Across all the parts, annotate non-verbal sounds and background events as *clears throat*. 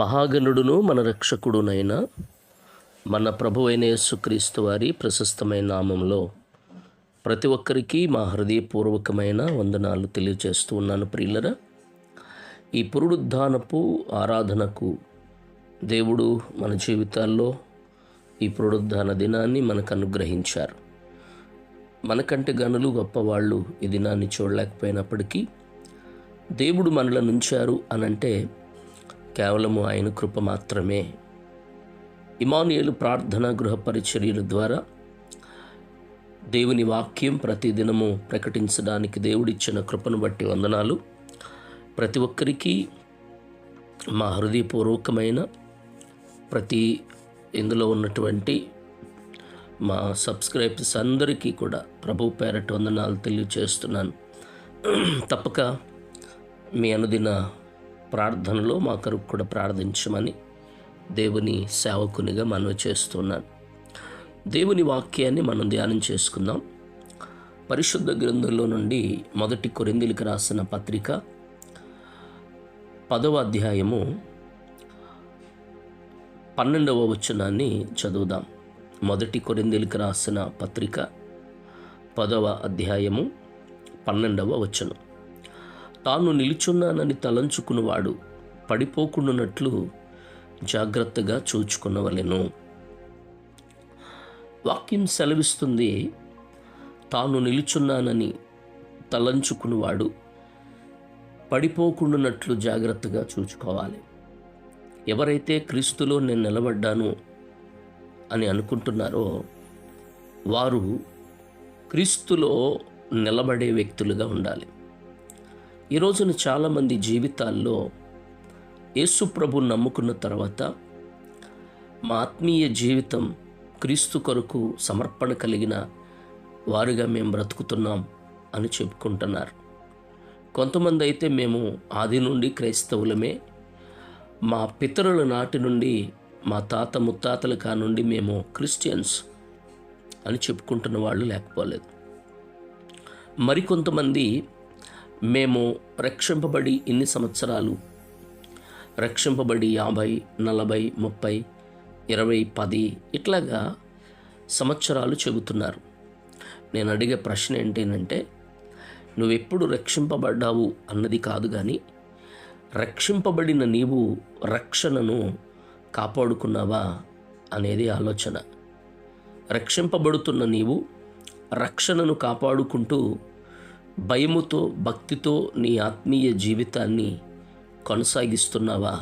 మహాగణుడును మన రక్షకుడునైన మన ప్రభు అయిన యేసుక్రీస్తు వారి ప్రశస్తమైన నామంలో ప్రతి ఒక్కరికి మా హృదయపూర్వకమైన వందనాలు తెలియజేస్తూ ఉన్నాను ప్రియులరా. ఈ పురుడుద్ధానపు ఆరాధనకు దేవుడు మన జీవితాల్లో ఈ పురుడుద్ధాన దినాన్ని మనకు అనుగ్రహించారు. మనకంటే గనులు గొప్పవాళ్ళు ఈ దినాన్ని చూడలేకపోయినప్పటికీ దేవుడు మనలను ఉంచారు అనంటే కేవలము ఆయన కృప మాత్రమే. ఇమానుయేలు ప్రార్థన గృహ పరిచర్యల ద్వారా దేవుని వాక్యం ప్రతిదినము ప్రకటించడానికి దేవుడిచ్చిన కృపను బట్టి వందనాలు. ప్రతి ఒక్కరికి మా హృదయపూర్వకమైన ప్రతి ఇందులో ఉన్నటువంటి మా సబ్స్క్రైబర్స్ అందరికీ కూడా ప్రభు పేరట వందనాలు తెలియచేస్తున్నాను. తప్పక మీ అనుదిన ప్రార్థనలో మా కొరకు కూడా ప్రార్థించమని దేవుని సేవకునిగా మనవి చేస్తున్నాను. దేవుని వాక్యాన్ని మనం ధ్యానం చేసుకుందాం. పరిశుద్ధ గ్రంథంలో నుండి మొదటి కొరిందులకు రాసిన పత్రిక పదవ అధ్యాయము పన్నెండవ వచనాన్ని చదువుదాం. మొదటి కొరిందులకు రాసిన పత్రిక పదవ అధ్యాయము పన్నెండవ వచనం. తాను నిలుచున్నానని తలంచుకున్నవాడు పడిపోకుండానట్లు జాగ్రత్తగా చూచుకునవలెను. వాక్యం సెలవిస్తుంది తాను నిలుచున్నానని తలంచుకున్నవాడు పడిపోకుండానట్లు జాగ్రత్తగా చూచుకోవాలి. ఎవరైతే క్రీస్తులో నేను నిలబడ్డాను అని అనుకుంటున్నారో వారు క్రీస్తులో నిలబడే వ్యక్తులుగా ఉండాలి. ఈ రోజున చాలామంది జీవితాల్లో యేసు ప్రభు నమ్ముకున్న తర్వాత మా ఆత్మీయ జీవితం క్రీస్తు కొరకు సమర్పణ కలిగిన వారుగా మేము బ్రతుకుతున్నాం అని చెప్పుకుంటున్నారు. కొంతమంది అయితే మేము ఆది నుండి క్రైస్తవులమే. మా పితరుల నాటి నుండి మా తాత ముత్తాతల కానుండి మేము క్రిస్టియన్స్ అని చెప్పుకుంటున్న వాళ్ళు లేకపోలేదు. మరికొంతమంది మేము రక్షింపబడి ఇన్ని సంవత్సరాలు. రక్షింపబడి యాభై నలభై ముప్పై ఇరవై పది ఇట్లాగా సంవత్సరాలు చెబుతున్నారు. నేను అడిగే ప్రశ్న ఏంటంటే నువ్వెప్పుడు రక్షింపబడ్డావు అన్నది కాదు కానీ రక్షింపబడిన నీవు రక్షణను కాపాడుకున్నావా అనేది ఆలోచన. రక్షింపబడుతున్న నీవు రక్షణను కాపాడుకుంటూ భయముతో భక్తితో నీ ఆత్మీయ జీవితాన్ని కొనసాగిస్తున్నావా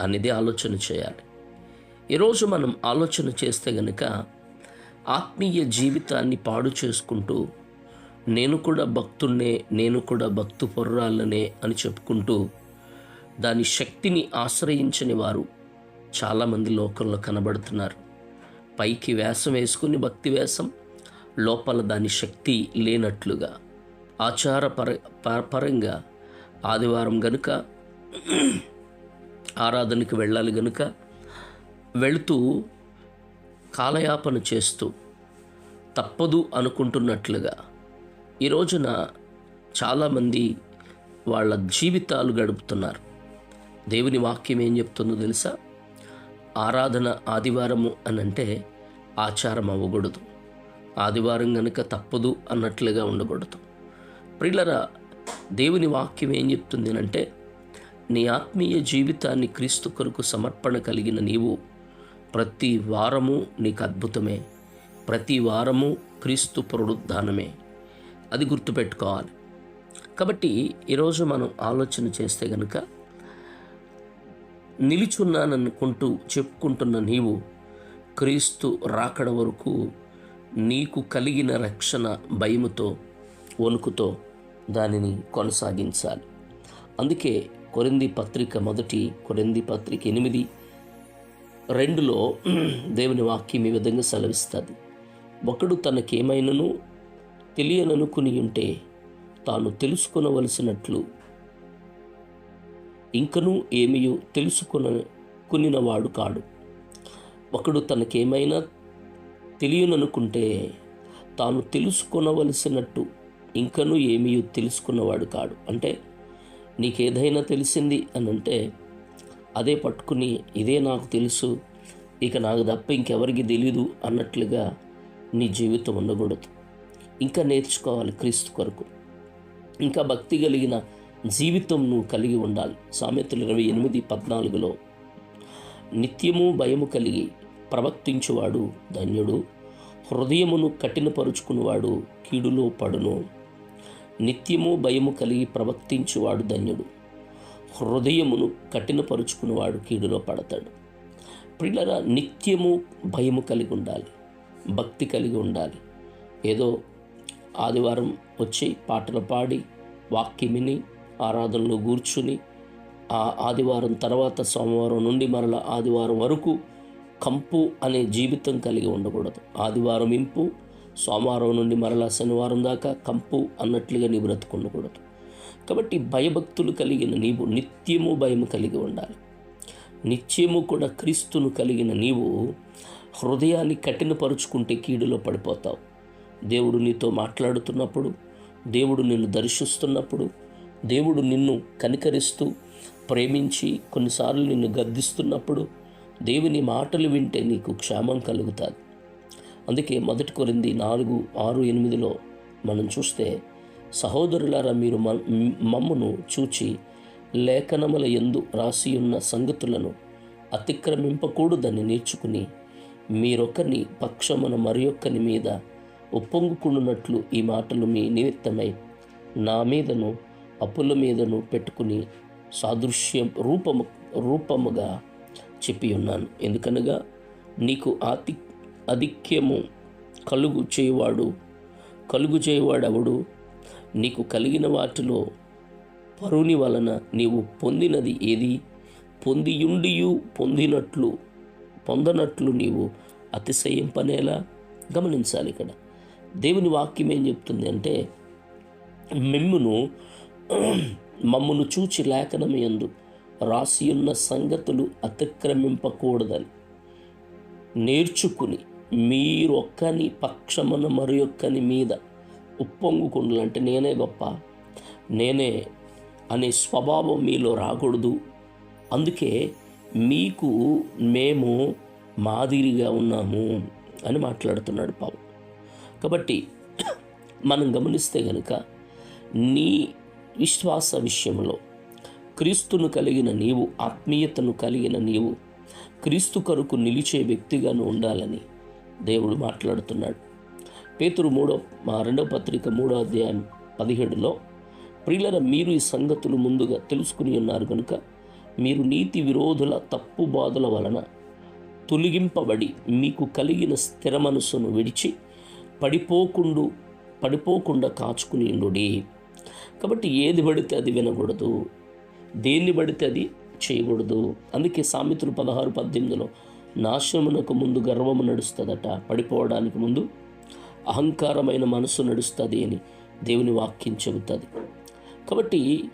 అనేది ఆలోచన చేయాలి. ఈరోజు మనం ఆలోచన చేస్తే గనుక ఆత్మీయ జీవితాన్ని పాడు చేసుకుంటూ నేను కూడా భక్తున్నే నేను కూడా భక్తు పొర్రాలనే అని చెప్పుకుంటూ దాని శక్తిని ఆశ్రయించని వారు చాలామంది లోకంలో కనబడుతున్నారు. పైకి వేషం వేసుకుని భక్తి వేషం లోపల దాని శక్తి లేనట్లుగా. ఆచార పరంగా ఆదివారం గనుక ఆరాధనకి వెళ్ళాలి గనుక వెళుతూ కాలయాపన చేస్తూ తప్పదు అనుకుంటున్నట్లుగా. ఈ రోజున చాలామంది వాళ్ళ జీవితాలు గడుపుతున్నారు. దేవుని వాక్యం ఏం చెప్తుందో తెలుసా? ఆరాధన ఆదివారము అనంటే ఆచారం అవ్వకూడదు. ఆదివారం కనుక తప్పదు అన్నట్లుగా ఉండకూడదు. ప్రిల్లరా దేవుని వాక్యం ఏం చెప్తుంది అంటే నీ ఆత్మీయ జీవితాన్ని క్రీస్తు కొరకు సమర్పణ కలిగిన నీవు ప్రతి వారము నీకు అద్భుతమే. ప్రతి వారము క్రీస్తు పునరుద్ధానమే అది గుర్తుపెట్టుకోవాలి. కాబట్టి ఈరోజు మనం ఆలోచన చేస్తే గనుక నిలుచున్నాననుకుంటూ చెప్పుకుంటున్న నీవు క్రీస్తు రాకడ వరకు నీకు కలిగిన రక్షణ భయముతో వణుకుతో దానిని కొనసాగించాలి. అందుకే కొరింది పత్రిక మొదటి కొరింది పత్రిక ఎనిమిది రెండులో దేవుని వాక్యం ఈ విధంగా సెలవిస్తుంది. ఒకడు తనకేమైనను తెలియననుకుని ఉంటే తాను తెలుసుకునవలసినట్లు ఇంకనూ ఏమియో తెలుసుకునకునినవాడు కాడు. ఒకడు తనకేమైనా తెలియననుకుంటే తాను తెలుసుకొనవలసినట్టు ఇంకనూ ఏమీ తెలుసుకున్నవాడు కాడు. అంటే నీకేదైనా తెలిసింది అని అంటే అదే పట్టుకుని ఇదే నాకు తెలుసు ఇక నాకు తప్ప ఇంకెవరికి తెలీదు అన్నట్లుగా నీ జీవితం ఉండకూడదు. ఇంకా నేర్చుకోవాలి క్రీస్తు కొరకు. ఇంకా భక్తి కలిగిన జీవితం నువ్వు కలిగి ఉండాలి. సామెతలు ఇరవై ఎనిమిది పద్నాలుగులో నిత్యము భయము కలిగి ప్రవర్తించువాడు ధన్యుడు హృదయమును కఠినపరుచుకునివాడు కీడులో పడును. నిత్యము భయము కలిగి ప్రవర్తించువాడు ధన్యుడు. హృదయమును కఠినపరుచుకునివాడు కీడులో పడతాడు. పిల్లల నిత్యము భయము కలిగి ఉండాలి. భక్తి కలిగి ఉండాలి. ఏదో ఆదివారం వచ్చి పాటలు పాడి వాక్యమిని ఆరాధనలో కూర్చుని ఆ ఆదివారం తర్వాత సోమవారం నుండి మరల ఆదివారం వరకు కంపు అనే జీవితం కలిగి ఉండకూడదు. ఆదివారం ఇంపు సోమవారం నుండి మరలా శనివారం దాకా కంపు అన్నట్లుగా నీ బ్రతుకుండకూడదు కాబట్టి భయభక్తులు కలిగిన నీవు నిత్యము భయము కలిగి ఉండాలి. నిత్యము కూడా క్రీస్తును కలిగిన నీవు హృదయాన్ని కఠినపరుచుకుంటే కీడులో పడిపోతావు. దేవుడు నీతో మాట్లాడుతున్నప్పుడు దేవుడు నిన్ను దర్శిస్తున్నప్పుడు దేవుడు నిన్ను కనికరిస్తూ ప్రేమించి కొన్నిసార్లు నిన్ను గద్దిస్తున్నప్పుడు దేవుని మాటలు వింటే నీకు క్షేమం కలుగుతుంది. అందుకే మొదటి కొరింది నాలుగు ఆరు ఎనిమిదిలో మనం చూస్తే సహోదరులారా మీరు మ- చూచి లేఖనముల ఎందు రాసియున్న సంగతులను అతిక్రమింపకూడదని నేర్చుకుని మీరొకరిని పక్షమున మరి మీద ఒప్పొంగుకున్నట్లు ఈ మాటలు మీ నిమిత్తమై నా మీదను అప్పుల మీదను పెట్టుకుని సాదృశ్యం రూపము రూపముగా చెప్పి ఉన్నాను. ఎందుకనగా నీకు ఆతి అధిక్యము కలుగు చేయవాడు కలుగు చేయవాడెవడు? నీకు కలిగిన వాటిలో పరుని వలన నీవు పొందినది ఏది? పొందియుండియు పొందినట్లు పొందనట్లు నీవు అతిశయింపనేలా? గమనించాలి ఇక్కడ. దేవుని వాక్యం ఏం చెప్తుంది అంటే మిమ్మును మమ్మును చూచి లేఖనమయందు రాసియున్న సంగతులు అతిక్రమింపకూడదని నేర్చుకుని మీరొక్కని పక్షమున మరి ఒక్కని మీద ఉప్పొంగుకుండలు అంటే నేనే గొప్ప నేనే అనే స్వభావం మీలో రాకూడదు. అందుకే మీకు మేము మాదిరిగా ఉన్నాము అని మాట్లాడుతున్నాడు పావు కాబట్టి మనం గమనిస్తే కనుక నీ విశ్వాస విషయంలో క్రీస్తును కలిగిన నీవు ఆత్మీయతను కలిగిన నీవు క్రీస్తు కొరకు నిలిచే వ్యక్తిగాను ఉండాలని దేవుడు మాట్లాడుతున్నాడు. పేతురు మూడో మా రెండవ పత్రిక మూడో అధ్యాయం పదిహేడులో ప్రియులర మీరు ఈ సంగతులు ముందుగా తెలుసుకుని ఉన్నారు కనుక మీరు నీతి విరోధుల తప్పు బాధల వలన తొలగింపబడి మీకు కలిగిన స్థిర మనస్సును విడిచి పడిపోకుండా పడిపోకుండా కాచుకుని ఉండుడి. కాబట్టి ఏది పడితే అది వినకూడదు దేన్ని పడితే అది చేయకూడదు. అందుకే సామెతలు పదహారు పద్దెనిమిదిలో నాశనమునకు ముందు గర్వము నడుస్తుందట. పడిపోవడానికి ముందు అహంకారమైన మనసు నడుస్తుంది అని దేవుని వాక్యం చెబుతుంది. కాబట్టి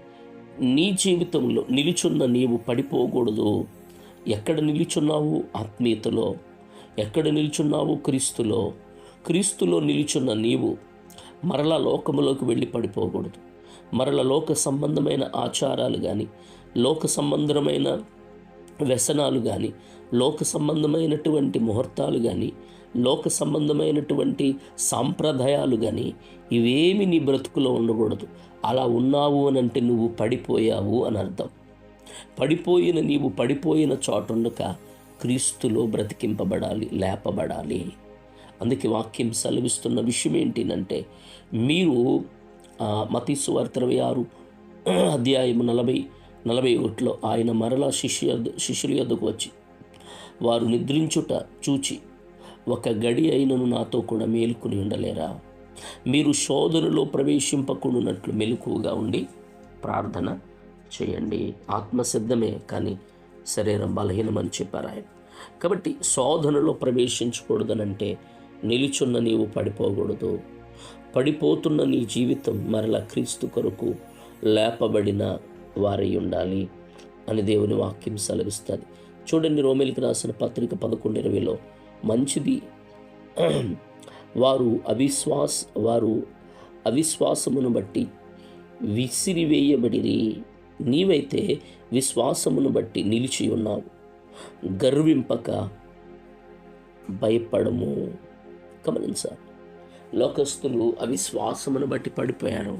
నీ జీవితంలో నిలుచున్న నీవు పడిపోకూడదు. ఎక్కడ నిలుచున్నావు? ఆత్మీయతలో. ఎక్కడ నిలుచున్నావు? క్రీస్తులో. క్రీస్తులో నిలుచున్న నీవు మరలా లోకములోకి వెళ్ళి పడిపోకూడదు. మరల లోక సంబంధమైన ఆచారాలు కానీ లోక సంబంధమైన వ్యసనాలు కానీ లోక సంబంధమైనటువంటి ముహూర్తాలు కానీ లోక సంబంధమైనటువంటి సాంప్రదాయాలు కానీ ఇవేమి నీ బ్రతుకులో ఉండకూడదు. అలా ఉన్నావు అని అంటే నువ్వు పడిపోయావు అని అర్థం. పడిపోయిన నీవు పడిపోయిన చోటుండక క్రీస్తులో బ్రతికింపబడాలి లేపబడాలి. అందుకే వాక్యం సెలవిస్తున్న విషయం ఏంటినంటే మీరు మతీసు వార్త ఇరవై ఆరు అధ్యాయం నలభై నలభై ఒకటిలో ఆయన మరలా శిష్య శిష్యుల యొద్దకు వచ్చి వారు నిద్రించుట చూచి ఒక గడి అయినను నాతో కూడా మేలుకుని ఉండలేరా? మీరు శోధనలో ప్రవేశింపకుండానట్లు మెలకువగా ఉండి ప్రార్థన చేయండి. ఆత్మసిద్ధమే కానీ శరీరం బలహీనమని చెప్పారు ఆయన. కాబట్టి శోధనలో ప్రవేశించకూడదనంటే నిలుచున్న నీవు పడిపోకూడదు. పడిపోతున్న నీ జీవితం మరలా క్రీస్తు కొరకు లేపబడిన వారై ఉండాలి అని దేవుని వాక్యం సెలవిస్తుంది. చూడండి రోమిలికి రాసిన పత్రిక పదకొండు ఇరవైలో మంచిది *clears throat* వారు అవిశ్వాస్ వారు అవిశ్వాసమును బట్టి విసిరివేయబడిరి. నీవైతే విశ్వాసమును బట్టి నిలిచి ఉన్నావు. గర్వింపక భయపడము. గమనించాలి లోకస్తులు అవిశ్వాసమును బట్టి పడిపోయారు.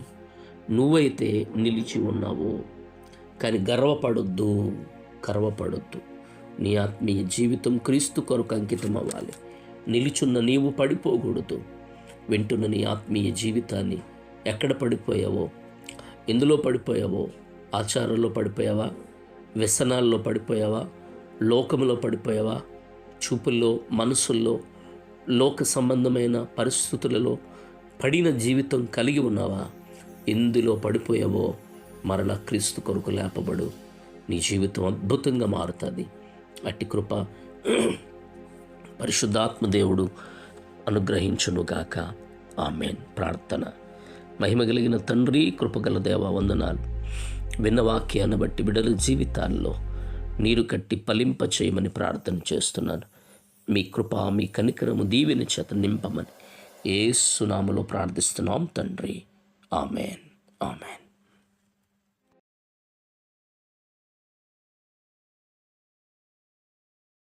నువ్వైతే నిలిచి ఉన్నావు. కానీ గర్వపడొద్దు గర్వపడొద్దు. నీ ఆత్మీయ జీవితం క్రీస్తు కొరకు అంకితం అవ్వాలి. నిలుచున్న నీవు పడిపోకూడదు. వింటున్న నీ ఆత్మీయ జీవితాన్ని ఎక్కడ పడిపోయావో ఎందులో పడిపోయావో ఆచారంలో పడిపోయావా వ్యసనాల్లో పడిపోయావా లోకంలో పడిపోయావా చూపుల్లో మనసుల్లో లోక సంబంధమైన పరిస్థితులలో పడిన జీవితం కలిగి ఉన్నావా ఎందులో పడిపోయావో మరలా క్రీస్తు కొరకు లేపబడు. నీ జీవితం అద్భుతంగా మారుతుంది. అట్టి కృప పరిశుద్ధాత్మ దేవుడు అనుగ్రహించునుగాక ఆమెన్. ప్రార్థన. మహిమ కలిగిన తండ్రి కృపగల దేవ వందనాలు. విన్న వాక్యాన్ని బట్టి బిడల జీవితాల్లో నీరు కట్టి పలింప చేయమని ప్రార్థన చేస్తున్నాను. మీ కృప మీ కనికరము దీవెని చేత నింపమని ఏ సునామలో ప్రార్థిస్తున్నాం తండ్రి. ఆమెన్. ఆమెన్.